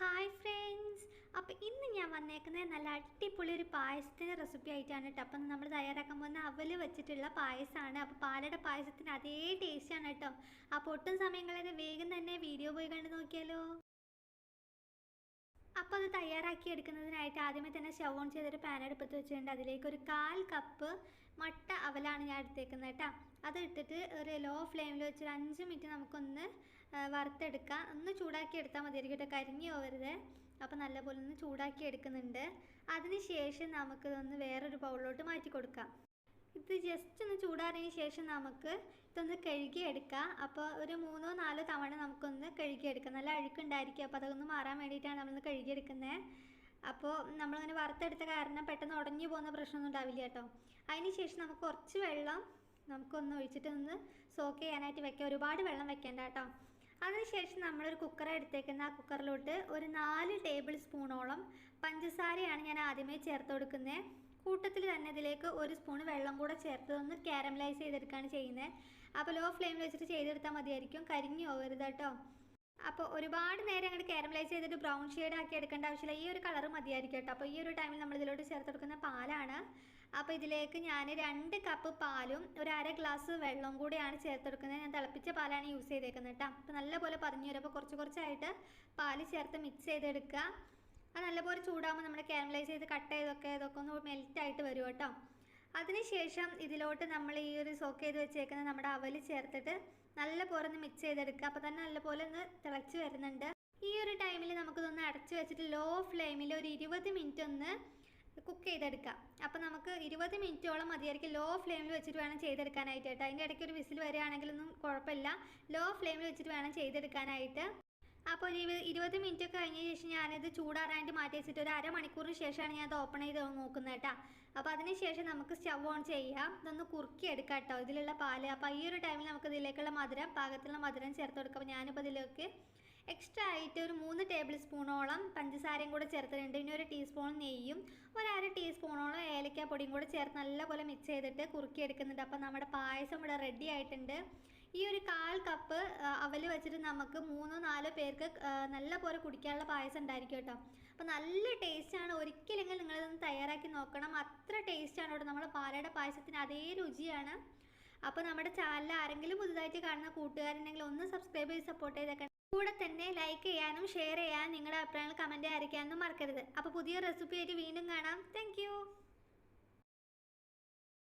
Hi friends അപ്പോൾ ഇന്ന് ഞാൻ വന്നേക്കുന്നത് നല്ല അടിപൊളി ഒരു പായസത്തിന്റെ റെസിപ്പി ആയിട്ടാണ് കേട്ടോ അപ്പം നമ്മൾ തയ്യാറാക്കാൻ പോകുന്ന അവൽ വെച്ചിട്ടുള്ള പായസമാണ്. അപ്പോൾ പാലട പായസത്തിന് അതേ ടേസ്റ്റാണ് കേട്ടോ അപ്പോൾ ഒട്ടും സമയം വേഗം തന്നെ വീഡിയോ പോയി കണ്ടു നോക്കിയാലോ? അപ്പോൾ അത് തയ്യാറാക്കി എടുക്കുന്നതിനായിട്ട് ആദ്യമേ തന്നെ സ്റ്റവ് ഓൺ ചെയ്തൊരു പാൻ എടുപ്പത്ത് വെച്ചിട്ടുണ്ട്. അതിലേക്ക് ഒരു കാൽ കപ്പ് മട്ട അവലാണ് ഞാൻ എടുത്തേക്കുന്നത് കേട്ടോ അത് ഇട്ടിട്ട് ഒരു ലോ ഫ്ലെയിമിൽ വെച്ചൊരു അഞ്ച് മിനിറ്റ് നമുക്കൊന്ന് ആ, വറുത്തെടുക്കാം. ഒന്ന് ചൂടാക്കി എടുത്താൽ മതി. കേട്ടോ കരിഞ്ഞു പോകരുത് അപ്പോൾ നല്ലപോലെ ഒന്ന് ചൂടാക്കി എടുക്കുന്നുണ്ട്. അതിന് ശേഷം നമുക്കിതൊന്ന് വേറൊരു ബൗളിലോട്ട് മാറ്റി കൊടുക്കാം. ഇത് ജസ്റ്റ് ഒന്ന് ചൂടാറിയതിന് ശേഷം നമുക്ക് ഇതൊന്ന് കഴുകിയെടുക്കാം അപ്പോൾ ഒരു മൂന്നോ നാലോ തവണ നമുക്കൊന്ന് കഴുകിയെടുക്കാം നല്ല അഴുക്കുണ്ടായിരിക്കും. അപ്പോൾ അതൊന്ന് മാറാൻ വേണ്ടിയിട്ടാണ് നമ്മളൊന്ന് കഴുകിയെടുക്കുന്നത് അപ്പോൾ നമ്മളിങ്ങനെ വറുത്തെടുത്ത കാരണം പെട്ടെന്ന് ഉടഞ്ഞു പോകുന്ന പ്രശ്നമൊന്നും ഉണ്ടാവില്ല കേട്ടോ അതിന് ശേഷം നമുക്ക് കുറച്ച് വെള്ളം നമുക്കൊന്ന് ഒഴിച്ചിട്ട് ഒന്ന് സോക്ക് ചെയ്യാനായിട്ട് വെക്കാം. ഒരുപാട് വെള്ളം വെക്കേണ്ട കേട്ടോ അതിനുശേഷം നമ്മളൊരു കുക്കർ എടുത്തേക്കുന്ന ആ കുക്കറിലോട്ട് ഒരു നാല് ടേബിൾ സ്പൂണോളം പഞ്ചസാരയാണ് ഞാൻ ആദ്യമേ ചേർത്ത് കൊടുക്കുന്നത് കൂട്ടത്തിൽ തന്നെ ഇതിലേക്ക് ഒരു സ്പൂൺ വെള്ളം കൂടെ ചേർത്ത് ഒന്ന് കാരമലൈസ് ചെയ്തെടുക്കുകയാണ് ചെയ്യുന്നത് അപ്പോൾ ലോ ഫ്ലെയിമിൽ വെച്ചിട്ട് ചെയ്തെടുത്താൽ മതിയായിരിക്കും. കരിഞ്ഞു പോകരുത് കേട്ടോ. അപ്പോൾ ഒരുപാട് നേരം അങ്ങോട്ട് കാരമലൈസ് ചെയ്തിട്ട് ബ്രൗൺ ഷെയ്ഡ് ആക്കി എടുക്കേണ്ട ആവശ്യമില്ല. ഈ ഒരു കളർ മതിയായിരിക്കും കേട്ടോ. അപ്പോൾ ഈ ഒരു ടൈമിൽ നമ്മൾ ഇതിലോട്ട് ചേർത്ത് കൊടുക്കുന്ന പാലാണ്. അപ്പോൾ ഇതിലേക്ക് ഞാൻ രണ്ട് കപ്പ് പാലും ഒരു അര ഗ്ലാസ് വെള്ളവും കൂടിയാണ് ചേർത്ത് കൊടുക്കുന്നത്. ഞാൻ തിളപ്പിച്ച പാലാണ് യൂസ് ചെയ്തേക്കുന്നത് കേട്ടോ. അപ്പോൾ നല്ലപോലെ പറഞ്ഞു തരും കുറച്ച് കുറച്ചായിട്ട് പാൽ ചേർത്ത് മിക്സ് ചെയ്തെടുക്കുക. അത് നല്ലപോലെ ചൂടാകുമ്പോൾ നമ്മൾ കാരമലൈസ് ചെയ്ത് കട്ട് ചെയ്തൊക്കെ ഇതൊക്കെ ഒന്ന് മെൽറ്റായിട്ട് വരും കേട്ടോ. അതിനുശേഷം ഇതിലോട്ട് നമ്മൾ ഈ ഒരു സോക്ക് ചെയ്ത് വെച്ചേക്കുന്ന നമ്മുടെ അവൽ ചേർത്തിട്ട് നല്ല പോലെ ഒന്ന് മിക്സ് ചെയ്തെടുക്കുക. അപ്പോൾ തന്നെ നല്ലപോലെ ഒന്ന് തിളച്ച് വരുന്നുണ്ട്. ഈ ഒരു ടൈമിൽ നമുക്കിതൊന്ന് അടച്ച് വെച്ചിട്ട് ലോ ഫ്ലെയിമിൽ ഒരു ഇരുപത് മിനിറ്റ് ഒന്ന് കുക്ക് ചെയ്തെടുക്കാം. അപ്പോൾ നമുക്ക് ഇരുപത് മിനിറ്റോളം മതിയായിരിക്കും ലോ ഫ്ലെയിമിൽ വെച്ചിട്ട് വേണം ചെയ്തെടുക്കാനായിട്ട് കേട്ടോ. അതിന്റെ ഇടയ്ക്ക് ഒരു വിസിൽ വരികയാണെങ്കിലൊന്നും കുഴപ്പമില്ല. ലോ ഫ്ലെയിമിൽ വെച്ചിട്ട് വേണം ചെയ്തെടുക്കാനായിട്ട്. അപ്പോൾ ഒരു ഇരുപത് മിനിറ്റ് ഒക്കെ കഴിഞ്ഞ ശേഷം ഞാനത് ചൂടാറാണ്ട് മാറ്റി വെച്ചിട്ട് ഒരു അരമണിക്കൂറിന് ശേഷമാണ് ഞാൻ അത് ഓപ്പൺ ചെയ്ത് നോക്കുന്നത് കേട്ടോ. അപ്പോൾ അതിന് ശേഷം നമുക്ക് സ്റ്റവ് ഓൺ ചെയ്യാം. ഇതൊന്ന് കുറുക്കി എടുക്കാം കേട്ടോ. ഇതിലുള്ള പാൽ. അപ്പോൾ ഈ ഒരു ടൈമിൽ നമുക്ക് ഇതിലേക്കുള്ള മധുരം പാകത്തിലുള്ള മധുരം ചേർത്ത് കൊടുക്കാം. ഞാനിപ്പോൾ ഇതിലേക്ക് എക്സ്ട്രാ ആയിട്ട് ഒരു മൂന്ന് ടേബിൾ സ്പൂണോളം പഞ്ചസാരയും കൂടെ ചേർത്തിട്ടുണ്ട്. പിന്നെ ഒരു ടീസ്പൂൺ നെയ്യും ഒരു അര ടീസ്പൂണോളം ഏലക്ക പൊടിയും കൂടെ ചേർത്ത് നല്ലപോലെ മിക്സ് ചെയ്തിട്ട് കുറുക്കി എടുക്കുന്നുണ്ട്. അപ്പോൾ നമ്മുടെ പായസം ഇവിടെ റെഡി ആയിട്ടുണ്ട്. ഈ ഒരു കാൽ കപ്പ് അവൽ വെച്ചിട്ട് നമുക്ക് മൂന്നോ നാലോ പേർക്ക് നല്ല പോലെ കുടിക്കാനുള്ള പായസം ഉണ്ടായിരിക്കും കേട്ടോ. അപ്പോൾ നല്ല ടേസ്റ്റാണ് ഒരിക്കലെങ്കിലും നിങ്ങളിതൊന്ന് തയ്യാറാക്കി നോക്കണം. അത്ര ടേസ്റ്റാണ് കേട്ടോ നമ്മുടെ പാലയുടെ പായസത്തിന്. അതേ രുചിയാണ്. അപ്പോൾ നമ്മുടെ ചാനൽ ആരെങ്കിലും പുതുതായിട്ട് കാണുന്ന കൂട്ടുകാരുണ്ടെങ്കിൽ ഒന്ന് സബ്സ്ക്രൈബ് ചെയ്ത് സപ്പോർട്ട് ചെയ്തേക്കണം. കൂടെ തന്നെ ലൈക്ക് ചെയ്യാനും ഷെയർ ചെയ്യാനും നിങ്ങളുടെ അഭിപ്രായങ്ങൾ കമന്റ് അറിയിക്കാനും മറക്കരുത്. അപ്പോൾ പുതിയ റെസിപ്പി ആയിട്ട് വീണ്ടും കാണാം. താങ്ക്